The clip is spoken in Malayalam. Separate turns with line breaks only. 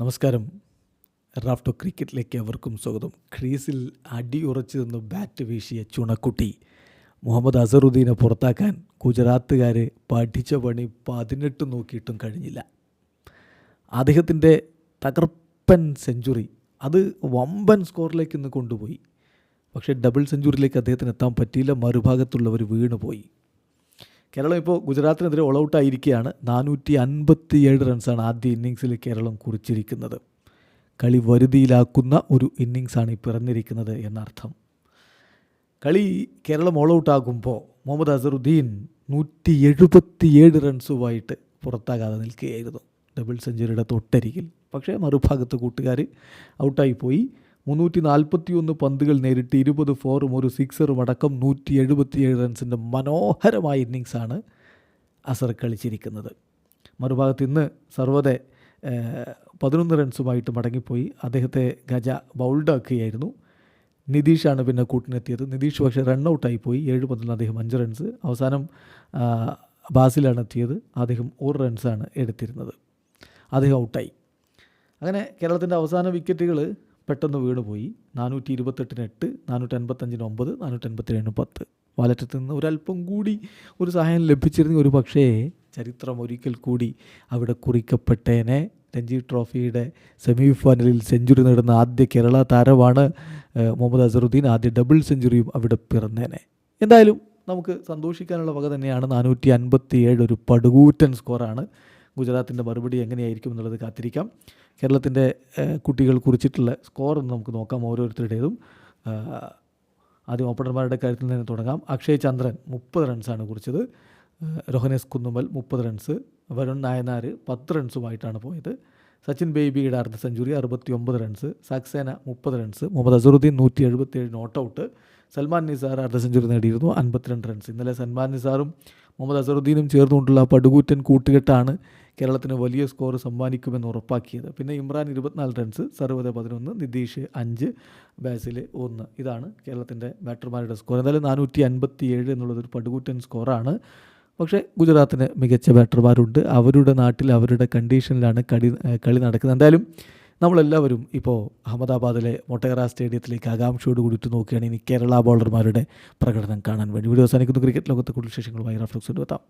നമസ്കാരം. റാഫ്റ്റോ ക്രിക്കറ്റിലേക്ക് അവർക്കും സ്വാഗതം. ക്രീസിൽ അടിയുറച്ചു നിന്ന് ബാറ്റ് വീശിയ ചുണക്കുട്ടി. മുഹമ്മദ് അസറുദ്ദീനെ പുറത്താക്കാൻ ഗുജറാത്തുകാർ പഠിച്ച പണി പതിനെട്ട് നോക്കിയിട്ടും കഴിഞ്ഞില്ല. അദ്ദേഹത്തിന്റെ തകർപ്പൻ സെഞ്ചുറി അത് വമ്പൻ സ്കോറിലേക്ക് ഇന്ന് കൊണ്ടുപോയി. പക്ഷേ ഡബിൾ സെഞ്ചുറിയിലേക്ക് അദ്ദേഹത്തിന് എത്താൻ പറ്റിയില്ല. മറുഭാഗത്തുള്ളവർ വീണുപോയി. കേരളം ഇപ്പോൾ ഗുജറാത്തിനെതിരെ ഓൾ ഔട്ടായിരിക്കുകയാണ് നാനൂറ്റി അൻപത്തി ഏഴ് റൺസാണ് ആദ്യ ഇന്നിങ്സിൽ കേരളം കുറിച്ചിരിക്കുന്നത്. കളി വരുതിയിലാക്കുന്ന ഒരു ഇന്നിങ്സാണ് ഈ പിറന്നിരിക്കുന്നത് എന്നർത്ഥം. കളി കേരളം ഓൾ ഔട്ട് ആകുമ്പോൾ മുഹമ്മദ് അസറുദ്ദീൻ നൂറ്റി എഴുപത്തിയേഴ് റൺസുമായിട്ട് പുറത്താകാതെ നിൽക്കുകയായിരുന്നു. ഡബിൾ സെഞ്ചുറിയുടെ തൊട്ടരികിൽ. പക്ഷേ മറുഭാഗത്ത് കൂട്ടുകാർ ഔട്ടായി പോയി. മുന്നൂറ്റി നാൽപ്പത്തി ഒന്ന് പന്തുകൾ നേരിട്ട് ഇരുപത് ഫോറും ഒരു സിക്സറും അടക്കം നൂറ്റി എഴുപത്തിയേഴ് റൺസിന്റെ മനോഹരമായ ഇന്നിങ്സാണ് അസർ കളിച്ചിരിക്കുന്നത്. മറുഭാഗത്ത് ഇന്ന് സർവതെ പതിനൊന്ന് റൺസുമായിട്ട് മടങ്ങിപ്പോയി. അദ്ദേഹത്തെ ഗജ ബൗൾഡാക്കുകയായിരുന്നു. നിതീഷാണ് പിന്നെ കൂട്ടിനെത്തിയത്. നിതീഷ് പക്ഷേ റണ്ണൗട്ടായി പോയി ഏഴ് പന്തിൽ അദ്ദേഹം അഞ്ച് റൺസ്. അവസാനം ബാസിലാണ് എത്തിയത്. അദ്ദേഹം ഒരു റൺസാണ് എടുത്തിരുന്നത്. അദ്ദേഹം ഔട്ടായി. അങ്ങനെ കേരളത്തിന്റെ അവസാന വിക്കറ്റുകൾ പെട്ടെന്ന് വീണുപോയി നാനൂറ്റി ഇരുപത്തെട്ടിന് എട്ട് നാനൂറ്റി അൻപത്തഞ്ചിന് ഒമ്പത് നാനൂറ്റി അൻപത്തിരണ്ടിന് പത്ത്. വാലറ്റത്തിൽ നിന്ന് ഒരല്പം കൂടി ഒരു സഹായം ലഭിച്ചിരുന്നെങ്കിൽ ഒരു പക്ഷേ ചരിത്രം ഒരിക്കൽ കൂടി അവിടെ കുറിക്കപ്പെട്ടേനെ. രഞ്ജി ട്രോഫിയുടെ സെമി ഫൈനലിൽ സെഞ്ചുറി നേടുന്ന ആദ്യ കേരള താരമാണ് മുഹമ്മദ് അസറുദ്ദീൻ. ആദ്യ ഡബിൾ സെഞ്ചുറിയും അവിടെ പിറന്നേനെ. എന്തായാലും നമുക്ക് സന്തോഷിക്കാനുള്ള വക തന്നെയാണ് നാനൂറ്റി അൻപത്തി ഏഴ് ഒരു പടുകൂറ്റൻ സ്കോറാണ്. ഗുജറാത്തിന്റെ മറുപടി എങ്ങനെയായിരിക്കും എന്നുള്ളത് കാത്തിരിക്കാം. കേരളത്തിന്റെ കുട്ടികൾ കുറിച്ചിട്ടുള്ള സ്കോർ നമുക്ക് നോക്കാം ഓരോരുത്തരുടേതും. ആദ്യം ഓപ്പണർമാരുടെ കാര്യത്തിൽ നിന്ന് തുടങ്ങാം. അക്ഷയ് ചന്ദ്രൻ മുപ്പത് റൺസാണ് കുറിച്ചത്. രോഹനേസ് കുന്നുമൽ മുപ്പത് റൺസ് വരുൺ നായനാർ പത്ത് റൺസുമായിട്ടാണ് പോയത്. സച്ചിൻ ബേബിയുടെ അർദ്ധ സെഞ്ചുറി അറുപത്തി ഒമ്പത് റൺസ് സക്സേന മുപ്പത് റൺസ് മുഹമ്മദ് അസറുദ്ദീൻ നൂറ്റി എഴുപത്തി ഏഴ് നോട്ട് ഔട്ട് സൽമാൻ നിസാർ അർദ്ധ സെഞ്ചുറി നേടിയിരുന്നു അൻപത്തിരണ്ട് റൺസ് ഇന്നലെ സൽമാൻ നിസാറും മുഹമ്മദ് അസറുദ്ദീനും ചേർന്നുകൊണ്ടുള്ള പടുകൂറ്റൻ കൂട്ടുകെട്ടാണ് കേരളത്തിന് വലിയ സ്കോർ സമ്മാനിക്കുമെന്ന് ഉറപ്പാക്കിയത്. പിന്നെ ഇമ്രാൻ ഇരുപത്തിനാല് റൺസ് സർവത പതിനൊന്ന് നിതീഷ് അഞ്ച് ബാസിൽ ഒന്ന്. ഇതാണ് കേരളത്തിന്റെ ബാറ്റർമാരുടെ സ്കോർ എന്തായാലും നാനൂറ്റി അൻപത്തി ഏഴ് എന്നുള്ളതൊരു പടുകൂറ്റൻ സ്കോറാണ് പക്ഷേ ഗുജറാത്തിന് മികച്ച ബാറ്റർമാരുണ്ട് അവരുടെ നാട്ടിൽ അവരുടെ കണ്ടീഷനിലാണ് കളി കളി നടക്കുന്നത്. എന്തായാലും നമ്മളെല്ലാവരും ഇപ്പോൾ അഹമ്മദാബാദിലെ മൊട്ടേറ സ്റ്റേഡിയത്തിലേക്ക് ആകാംക്ഷയോട് കൂടിയിട്ട് നോക്കുകയാണ്. ഇനി കേരള ബോളർമാരുടെ പ്രകടനം കാണാൻ വേണ്ടി. വീഡിയോ അവസാനിക്കുന്നു. ക്രിക്കറ്റ് ലോകത്തെ കൂടുതൽ വിശേഷങ്ങളുമായി റഫ്ലക്സ് എത്താം